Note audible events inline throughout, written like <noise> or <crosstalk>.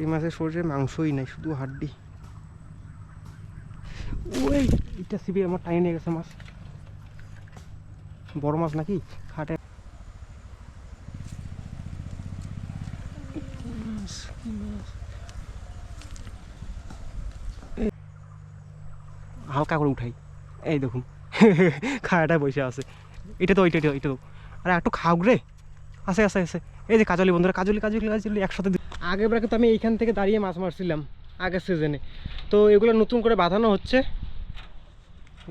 এই মাছের শরীরে মাংসই নাই, শুধু হাড্ডি। ওই, এটা সিবি, আমার টাইনে নিয়ে গেছে মাছ। বড় মাছ নাকি? খাটে। হালকা করে উঠাই। এই দেখুন খায়াটায় বসে আছে। এটা তো ওইটা এটা তো। আরে, একটু খাও রে। আছে আছে আছে। এই যে কাজলি বন্ধুরা, কাজলি কাজলি কাজলি, একসাথে আগের বার কিন্তু আমি এইখান থেকে দাঁড়িয়ে মাছ মারছিলাম আগের সিজনে তো এগুলো নতুন করে বাঁধানো হচ্ছে।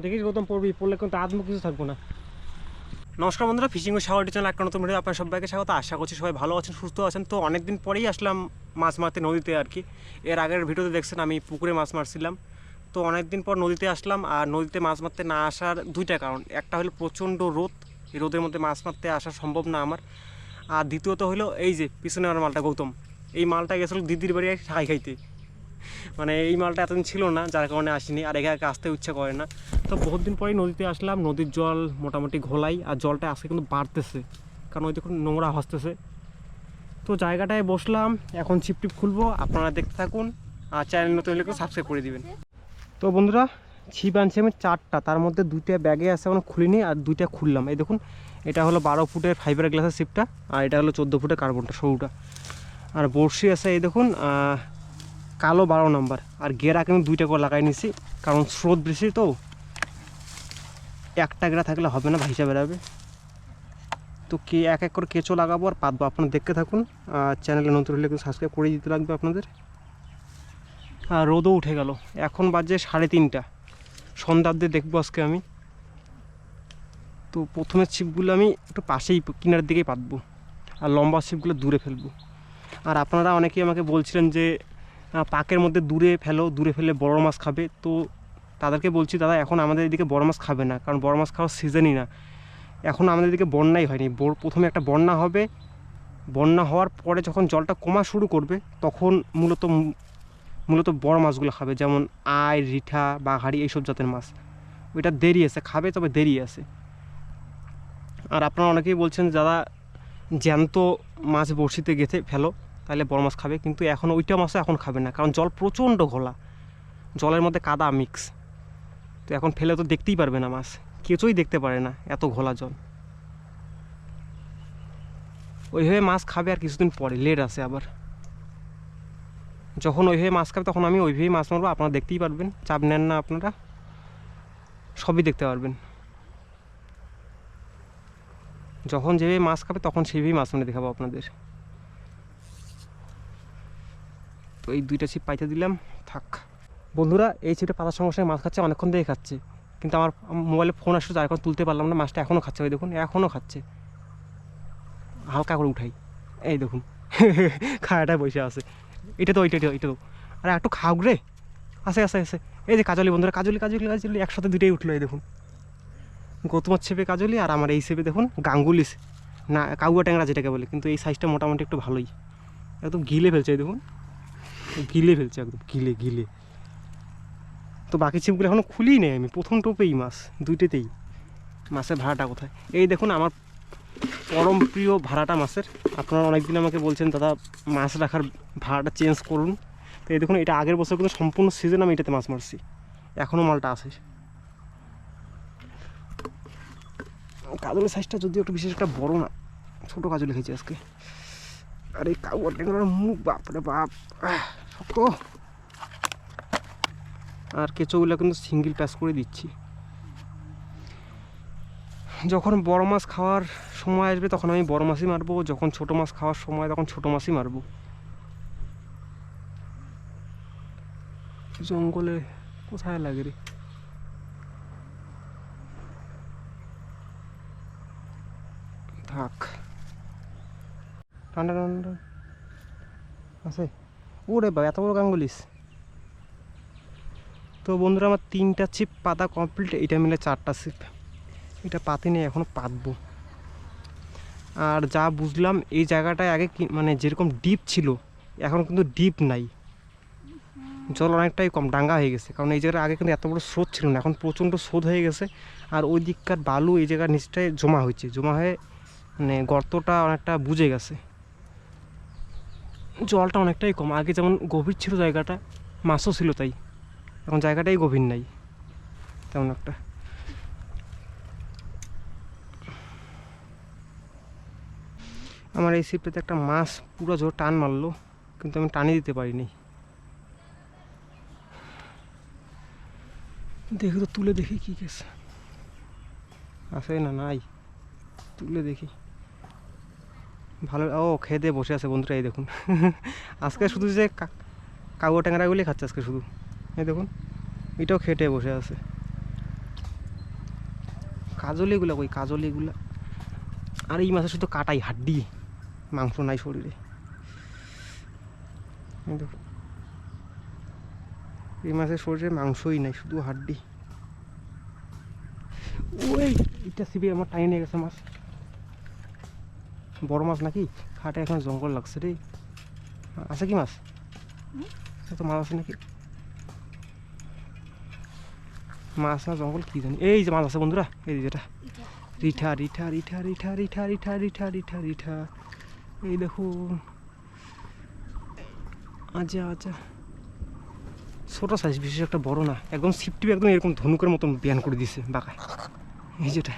দেখিস গৌতম পড়বি, পড়লে কিন্তু আদমু কিছু থাকব না। নমস্কার বন্ধুরা, ফিশিং ও সাগর চ্যানেল একটা নতুন ভিডিও আপনার সবাইকে স্বাগত। আশা করছি সবাই ভালো আছেন, সুস্থ আছেন। তো অনেকদিন পরেই আসলাম মাছ মারতে নদীতে আর কি। এর আগের ভিডিওতে দেখছেন আমি পুকুরে মাছ মারছিলাম। তো অনেক দিন পর নদীতে আসলাম আর নদীতে মাছ মারতে না আসার দুইটা কারণ। একটা হলো প্রচণ্ড রোদ, এই রোদের মধ্যে মাছ মারতে আসা সম্ভব না আমার। আর দ্বিতীয়ত হলো এই যে পিছনে আমার মালটা গৌতম। এই মালটা গেছিল দিদির বাড়ি খাই খাইতে। মানে এই মালটা এতদিন ছিল না, যার কারণে আসিনি, আর এখানে আসতে ইচ্ছা করে না। তো বহুত দিন পরেই নদীতে আসলাম, নদীর জল মোটামুটি ঘোলাই, আর জলটা আজকে কিন্তু বাড়তেছে, কারণ ওই দেখুন নোংরা হসতেছে তো জায়গাটায় বসলাম, এখন ছিপ টিপ খুলবো, আপনারা দেখতে থাকুন, আর চ্যানেল নতুন হলে সাবস্ক্রাইব করে দিবেন। তো বন্ধুরা, ছিপ আনছি আমি চারটা, তার মধ্যে দুইটা ব্যাগে আছে এখন খুলিনি, আর দুইটা খুললাম। এই দেখুন, এটা হলো বারো ফুটের ফাইবার গ্লাসের ছিপটা, আর এটা হলো চোদ্দ ফুটের কার্বনটা সরুটা। আর বড়শি আছে, এই দেখুন কালো বারো নাম্বার। আর গেরা কিন্তু দুইটা করে লাগাই নিছি, কারণ স্রোত বেশি তো। একটা গেরা থাকলে হবে না ভাইসা বেরাবে তো কে এক এক করে কেঁচো লাগাবো আর পাতবো, আপনারা দেখতে থাকুন। আর চ্যানেলে নতুন হলে কিন্তু সাবস্ক্রাইব করে দিতে লাগবে আপনাদের। আর রোদও উঠে গেল, এখন বাজে সাড়ে তিনটা। সন্ধ্যা অব্দি দেখব আজকে আমি। তো প্রথমের ছিপগুলো আমি একটু পাশেই কিনার দিকেই পাতবো। আর লম্বা ছিপগুলো দূরে ফেলব। আর আপনারা অনেকেই আমাকে বলছিলেন যে পাকের মধ্যে দূরে ফেলো, দূরে ফেলে বড় মাছ খাবে। তো তাদেরকে বলছি, দাদা, এখন আমাদের এদিকে বড় মাছ খাবে না, কারণ বড় মাছ খাওয়ার সিজনই না। এখন আমাদের এদিকে বন্যাই হয়নি। প্রথমে একটা বন্যা হবে। বন্যা হওয়ার পরে যখন জলটা কমা শুরু করবে, তখন মূলত মূলত বড় মাছগুলো খাবে, যেমন আয় রিঠা, বাঘাড়ি, এইসব জাতের মাছ। ওইটা দেরি আছে, খাবে তবে দেরি আছে। আর আপনারা অনেকেই বলছেন যারা জ্যান্ত মাছ বড়শিতে গেঁথে ফেলো। তাহলে বড় মাছ খাবে। কিন্তু এখন ওইটা মাছও এখন খাবে না, কারণ জল প্রচণ্ড ঘোলা। জলের মধ্যে কাদা মিক্স তো এখন ফেলে তো দেখতেই পারবে না মাছ। কেঁচোই দেখতে পারে না এত ঘোলা জল। ওইভাবে মাছ খাবে আর কিছুদিন পরে লেট আছে আবার। যখন ওইভাবে মাছ খাবে তখন আমি ওইভাবেই মাছ মারবো, আপনারা দেখতেই পারবেন। চাপ নেন না আপনারা। সবই দেখতে পারবেন। যখন যেভাবে মাছ খাবে তখন সেইভাবেই মাছ মানে দেখাবো আপনাদের। তো এই দুইটা ছিপ পাইতে দিলাম, থাক। বন্ধুরা, এই ছিপটা পাতার সঙ্গে সঙ্গে মাছ খাচ্ছে, অনেকক্ষণ থেকে খাচ্ছে। কিন্তু আমার মোবাইলে ফোন আসছে, আর এখন তুলতে পারলাম না, মাছটা এখনও খাচ্ছে, ওই দেখুন, এখনও খাচ্ছে। হালকা করে উঠাই। এই দেখুন <laughs> খায়াটায় বসে আছে। এটা তো ওইটা এটা তো। আরে, একটু খাও রে। আছে আছে আছে। এই যে কাজলি বন্ধুরা, কাজলি কাজলি কাজলি, একসাথে দুইটাই উঠল, এই দেখুন। গৌতমার ছেপে কাজলি, আর আমার এই ছেপে দেখুন গাঙ্গুলি না, কাউয়া ট্যাংরা যেটাকে বলে, কিন্তু এই সাইজটা মোটামুটি একটু ভালোই। একদম গিলে ফেলছে দেখুন। গিলে ফেলছে একদম, গিলে গিলে। তো বাকি ছিপগুলো এখনও খুলি নেই আমি, প্রথম টোপেই মাছ, দুইটাতেই। মাছের ভাড়াটা কোথায়? এই দেখুন, আমার পরম প্রিয় ভাড়াটা মাছের। আপনারা অনেকদিন আমাকে বলছেন, দাদা, মাছ রাখার ভাড়াটা চেঞ্জ করুন। তো এই দেখুন, এটা আগের বছর কিন্তু সম্পূর্ণ সিজন আমি এটাতে মাছ মারছি। এখনও মালটা আছে। কাজলের সাইজটা যদিও একটু বিশেষ একটা বড় না, ছোটো কাজলে খেয়েছি আজকে। আর এই কাউয়া ট্যাংরার মুখ বাপরে বাপ শক্ত আর কেঁচোগুলো কিন্তু সিঙ্গেল প্যাস করে দিচ্ছি। যখন বড় মাছ খাওয়ার সময় আসবে, তখন আমি বড় মাছই মারবো। যখন ছোট মাছ খাওয়ার সময়, তখন ছোট মাছই মারবো। জঙ্গলে কোথায় লাগে রে? থাক। ঠান্ডা ঠান্ডা। আছে। ওরে বা এত বড় গাঙ্গুলিস। তো বন্ধুরা, আমার তিনটা ছিপ পাতা কমপ্লিট এটা মিলে চারটা ছিপ। এটা পাতি নেই এখনও পাতবো। আর যা বুঝলাম, এই জায়গাটায় আগে মানে যেরকম ডিপ ছিল, এখন কিন্তু ডিপ নাই। জল অনেকটাই কম, ডাঙ্গা হয়ে গেছে। কারণ এই জায়গায় আগে কিন্তু এত বড় স্রোত ছিল না, এখন প্রচণ্ড স্রোত হয়ে গেছে। আর ওই দিককার বালু এই জায়গার নিচটায় জমা হয়েছে। জমা হয়ে মানে গর্তটা অনেকটা বুঝে গেছে। জলটা অনেকটাই কম। আগে যেমন গভীর ছিল জায়গাটা, মাছও ছিল তাই। এখন জায়গাটাই গভীর নাই, তেমন একটা। আমার এই ছিপটাতে একটা মাছ পুরো জোর টান মারলো, কিন্তু আমি টানি দিতে পারিনি। দেখি তো, তুলে দেখি কি কেস আছে না, নাই। তুলে দেখি। ভালো, ও খেয়ে দিয়ে বসে আছে বন্ধুরা, এই দেখুন। <laughs> আজকে শুধু যে কা- কাগো ট্যাংরাগুলি খাচ্ছে আজকে শুধু। এই দেখুন, এটাও খেটে বসে আছে। কাজলিগুলো কই, কাজলিগুলা। আর এই মাছের শুধু কাটাই, হাড্ডি। মাংস নাই শরীরে। এই দেখুন। এই মাছের শরীরে মাংসই নাই, শুধু হাড্ডি। ওই, এটা সিবি আমার টাইম নিয়ে গেছে মাছ বড় মাছ নাকি? খাটে এখন জঙ্গল লাগছে রে। আছে কি মাছ? তো মাছ আছে নাকি? মাছ না জঙ্গল কি জানি? এই যে মাছ আছে বন্ধুরা এই যে যেটা রিঠা রিঠা রিঠা রিঠা রিঠা রিঠা রিঠা রিঠা রিঠা। এই দেখুন আচ্ছা আচ্ছা। ছোটো সাইজ বিশেষ একটা বড় না। একদম সিপটি একদম এরকম ধনুকের মতন বিয়ান করে দিছে বাঁকায়। এই যেটা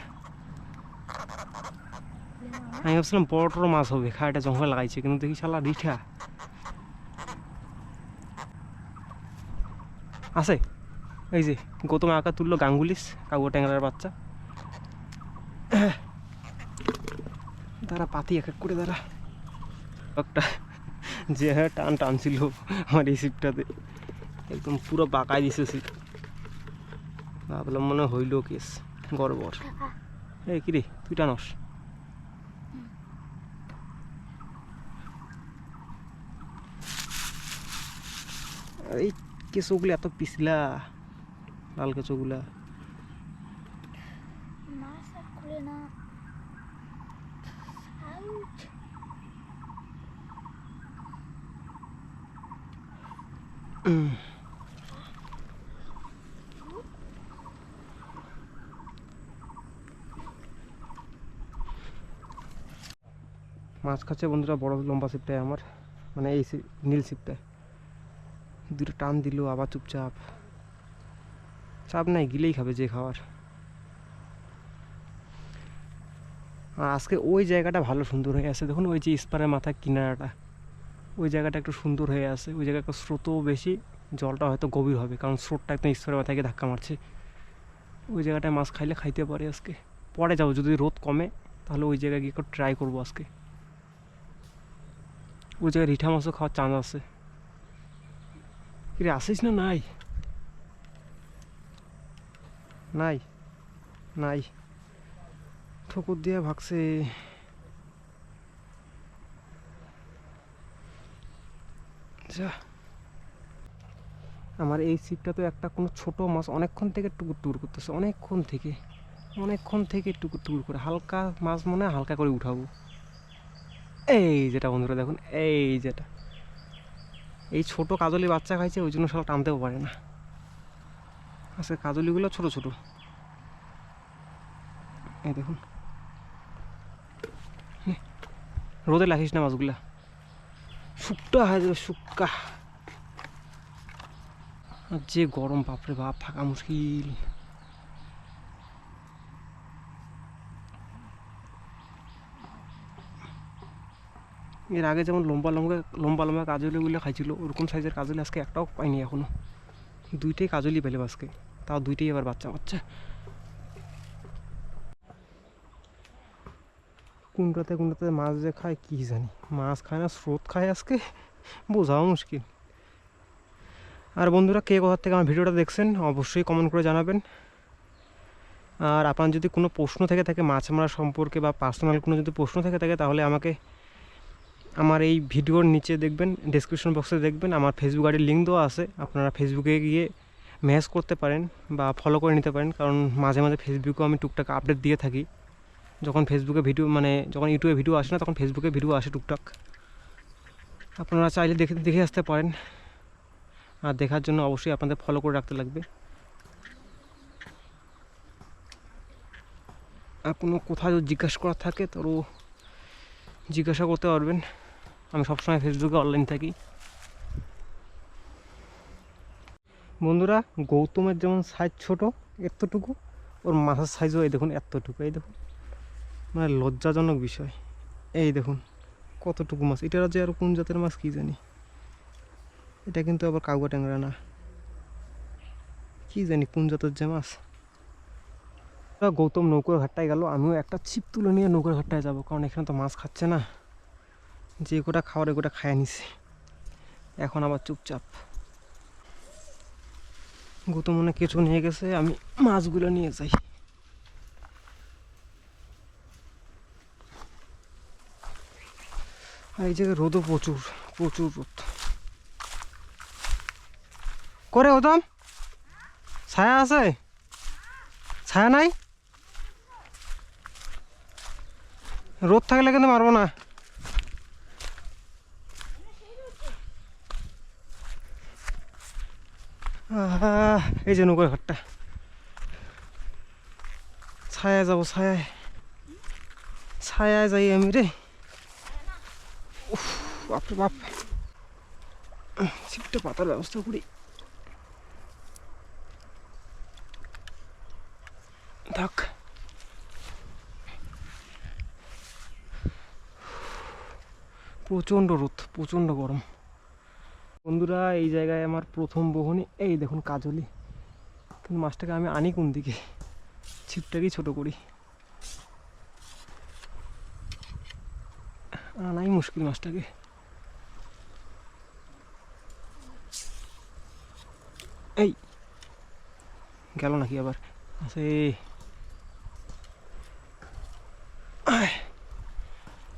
আমি ভাবছিলাম বড় টড় মাছ হবে খায়টা জঙ্গল লাগাইছে, কিন্তু দেখি শালা রিঠা। আছে, এই যে গৌতম আঁকা তুললো গাঙ্গুলিস কাগু ট্যাংরার বাচ্চা। তারা পাতি এক এক করে দাঁড়া। একটা যে হ্যাঁ টান টানছিল আমার এই সিটটাতে। একদম পুরো বাঁকায় দিছে ভাবলাম মনে হইল কেস, গড়বড়। এই কিরে তুই টানস এই কেঁচোগুলো এত পিছলা লাল কেঁচোগুলা। মাছ খাচ্ছে বন্ধুরা বড় লম্বা সিপটায় আমার মানে এই নীল সিপটায় দুটো টান দিল, আবার চুপচাপ। চাপ নাই, গিলেই খাবে যে খাওয়ার। আর আজকে ওই জায়গাটা ভালো সুন্দর হয়ে আছে। দেখুন ওই যে স্পারের মাথা কিনারাটা। ওই জায়গাটা একটু সুন্দর হয়ে আছে। ওই জায়গাটা স্রোতও বেশি, জলটা হয়তো গভীর হবে, কারণ স্রোতটা একদম স্পারের মাথায় গিয়ে ধাক্কা মারছে। ওই জায়গাটায় মাছ খাইলে খাইতে পারে আজকে। পরে যাব, যদি রোদ কমে, তাহলে ওই জায়গায় গিয়ে একটু ট্রাই করব আজকে। ওই জায়গায় রিঠা মাছও খাওয়ার চান্স আছে। কিরে আসিস না? নাই। নাই। নাই। ঠকুর দিয়ে ভাগছে। যা। আমার এই সিটটা তো একটা কোনো ছোট মাছ অনেকক্ষণ থেকে টুকুর টুকুর করতেছে, অনেকক্ষণ থেকে। অনেকক্ষণ থেকে টুকুর টুকুর করে, হালকা মাছ মনে হালকা করে উঠাবো। এই যেটা বন্ধুরা দেখুন, এই যেটা। এই ছোট কাজলি বাচ্চা খাইছে, ওই জন্য সব টানতেও পারে না। আচ্ছা কাজলিগুলো ছোট ছোট। এই দেখুন। রোদে লাগিস না মাছগুলা। শুকটা হয়ে যাবে, শুক্কা। যে গরম, বাপরে বাপ, থাকা মুশকিল। এর আগে যেমন লম্বা লম্বা লম্বা লম্বা কাজলিগুলো খাইছিল, ওরকম সাইজের কাজলি আজকে একটাও পাইনি এখনও। দুইটাই কাজলি পেলে আজকে, তাও দুইটাই আবার বাচ্চা বাচ্চা। কোনটাতে কোনটাতে মাছ যে খায়, কি জানি, মাছ খায় না, স্রোত খায় আজকে, বোঝাও মুশকিল। আর বন্ধুরা, কে কোথার থেকে আমার ভিডিওটা দেখছেন, অবশ্যই কমেন্ট করে জানাবেন। আর আপনার যদি কোনো প্রশ্ন থেকে থাকে, মাছ মারা সম্পর্কে বা পার্সোনাল কোনো যদি প্রশ্ন থেকে থাকে, তাহলে আমাকে আমার এই ভিডিওর নিচে দেখবেন ডেসক্রিপশন বক্সে দেখবেন, আমার ফেসবুক আইডির লিঙ্ক দেওয়া আছে। আপনারা ফেসবুকে গিয়ে মেসেজ করতে পারেন বা ফলো করে নিতে পারেন, কারণ মাঝে মাঝে ফেসবুকেও আমি টুকটাক আপডেট দিয়ে থাকি। যখন ফেসবুকে ভিডিও মানে যখন ইউটিউবে ভিডিও আসে না, তখন ফেসবুকে ভিডিও আসে টুকটাক। আপনারা চাইলে দেখে দেখে আসতে পারেন। আর দেখার জন্য অবশ্যই আপনাদের ফলো করে রাখতে লাগবে। আর কোনো কোথাও জিজ্ঞাসা করার থাকে, তো জিজ্ঞাসা করতে পারবেন। আমি সবসময় ফেসবুকে অনলাইন থাকি। বন্ধুরা, গৌতমের যেমন সাইজ ছোট, এতটুকু, ওর মাথার সাইজও এই দেখুন এতটুকু, এই দেখুন। মানে লজ্জাজনক বিষয়। এই দেখুন, কতটুকু মাছ। এটা যে আর কোন জাতের মাছ কি জানি? এটা কিন্তু আবার কাউয়া ট্যাংরা না। কি জানি কোন জাতের যে মাছ। গৌতম নৌকার ঘাটটায় গেল, আমিও একটা ছিপ তুলে নিয়ে নৌকার ঘাটটায় যাব, কারণ এখানে তো মাছ খাচ্ছে না। যে গোটা খাওয়ার গোটা খায় নিছে। এখন আবার চুপচাপ। গৌতম মনে কিছু নিয়ে গেছে, আমি মাছগুলো নিয়ে যাই। আর এই জায়গায় রোদও প্রচুর প্রচুর রোদ। করে গৌতম ছায়া আছে? ছায়া নাই? রোদ থাকলে কিন্তু মারবো না। আহ, এই যে নৌকার ঘাটটা ছায়া যাব ছায়ায় ছায়ায় যাই আমি রে উফ, বাপরে বাপ ছিপটা পাতার ব্যবস্থা করি থাক প্রচণ্ড রোদ প্রচণ্ড গরম বন্ধুরা, এই জায়গায় আমার প্রথম বহনি, এই দেখুন কাজলি। কিন্তু মাছটাকে আমি আনি কোন দিকে? ছিপটাকেই ছোট করি। আনাই মুশকিল মাছটাকে। এই, গেল নাকি আবার? আছে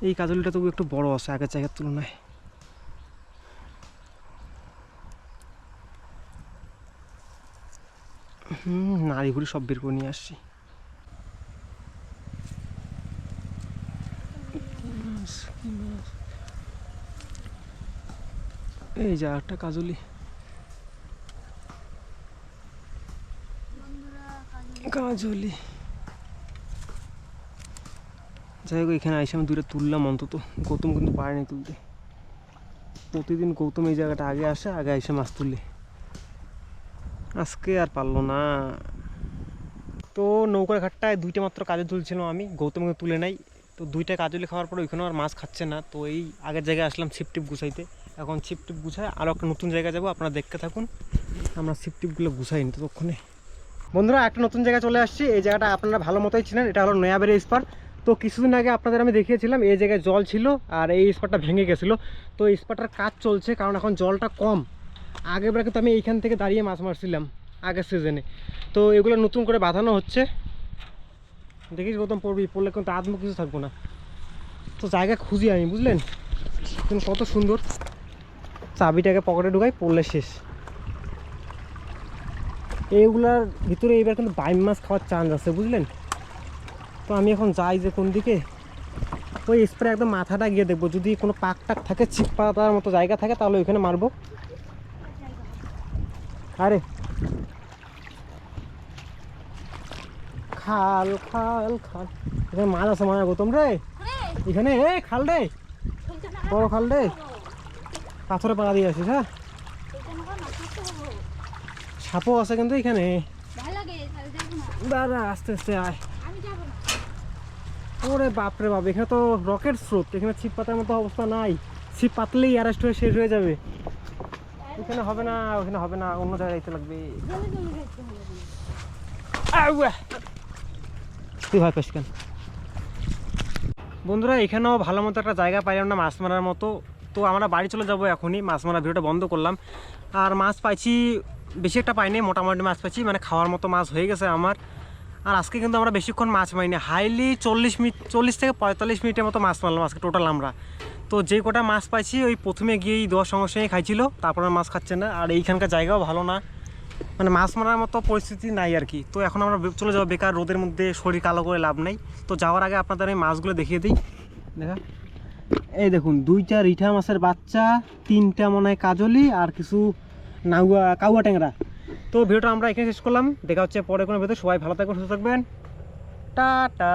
এই কাজলিটা তবু একটু বড় আছে, আগের জায়গার তুলনায়। হুম নাড়ি ঘুরি সব বের করে নিয়ে আসছি? এই যা, একটা কাজলি। কাজলি। যাই হোক, এখানে আইসে আমি দূরে তুললাম অন্তত। গৌতম কিন্তু পারেনি তুলতে। প্রতিদিন গৌতম এই জায়গাটা আগে আসে, আগে এসে মাছ তুলে আজকে আর পারল না। তো নৌকার ঘাটটায় দুইটা মাত্র কাজে তুলছিলাম আমি, গৌতমকে তুলে নাই। তো দুইটা কাজলি খাওয়ার পরে ওইখানে আর মাছ খাচ্ছে না। তো এই আগের জায়গায় আসলাম ছিপ টিপ গুছাইতে। এখন ছিপ টিপ গুছায় আরও একটা নতুন জায়গায় যাব, আপনারা দেখতে থাকুন। আমরা ছিপ টিপগুলো গুছাইনি ততক্ষণে বন্ধুরা, একটা নতুন জায়গায় চলে আসছি। এই জায়গাটা আপনারা ভালো মতোই ছিলেন এটা হলো নয়াবের স্পার তো কিছুদিন আগে আপনাদের আমি দেখিয়েছিলাম, এই জায়গায় জল ছিল আর এই স্পটটা ভেঙে গেছিল। তো এই স্পটটার কাজ চলছে, কারণ এখন জলটা কম। আগের বার কিন্তু আমি এইখান থেকে দাঁড়িয়ে মাছ মারছিলাম আগের সিজনে তো এগুলো নতুন করে বাঁধানো হচ্ছে। দেখিস গৌতম পড়বি, পড়লে কিন্তু আদমু কিছু থাকব না। তো জায়গা খুঁজি আমি, বুঝলেন? কিন্তু কত সুন্দর। চাবিটাকে পকেটে ঢুকাই, পড়লে শেষ। এইগুলার ভিতরে এইবার কিন্তু বাইম মাছ খাওয়ার চান্স আছে, বুঝলেন? তো আমি এখন যাই যে কোন দিকে। ওই স্প্রে একদম মাথাটা গিয়ে দেখব। যদি কোনো পাক টাক থাকে, ছিপ পাতার মতো জায়গা থাকে, তাহলে ওইখানে মারবো। আরে। খাল খাল খাল। এখানে মাছ আছে মানে গৌতম রে? এখানে, এ, খাল রে। বড় খাল রে। পাথরে পাড়া দিয়ে আছিস হ্যাঁ? সাপও আছে কিন্তু এখানে। দাঁড়া, আস্তে আস্তে আয়। ওরে বাপরে বাপ, এখানে তো রকেট স্রোত। এখানে ছিপ পাতার মতো অবস্থা নাই। ছিপ পাতলেই অ্যারেস্ট হয়ে শেষ হয়ে যাবে। এখানে হবে না ওখানে হবে না অন্য জায়গায় যেতে লাগবে! তুই ভয় পাস কেন? বন্ধুরা এখানেও ভালো মতো একটা জায়গা পাইলাম না মাছ মারার মতো। তো আমরা বাড়ি চলে যাব এখনই মাছ মারার ভিডিওটা বন্ধ করলাম। আর মাছ পাইছি বেশি একটা পাইনি মোটামুটি মাছ পাইছি মানে খাওয়ার মতো মাছ হয়ে গেছে আমার। আর আজকে কিন্তু আমরা বেশিক্ষণ মাছ মারিনি হাইলি চল্লিশ মিনিট চল্লিশ থেকে পঁয়তাল্লিশ মিনিটের মতো মাছ মারলাম আজকে টোটাল আমরা। তো যে কটা মাছ পাইছি, ওই প্রথমে গিয়েই দোয়ার সঙ্গে সঙ্গে খাইছিল। তারপর মাছ খাচ্ছে না। আর এইখানকার জায়গাও ভালো না। মানে মাছ মারার মতো পরিস্থিতি নাই আর কি। তো এখন আমরা চলে যাব বেকার রোদের মধ্যে, শরীর কালো করে লাভ নেই। তো যাওয়ার আগে আপনাদের আমি মাছগুলো দেখিয়ে দিই। দেখা। এই দেখুন, দুইটা রিঠা মাছের বাচ্চা, তিনটা মনে হয় কাজলি আর কিছু নাউয়া কাউয়া ট্যাংরা। তো ভিডিওটা আমরা এখানে শেষ করলাম। দেখা হচ্ছে পরে কোনো ভিডিও সবাই ভালো থাকবেন, সুস্থ থাকবেন। টাটা।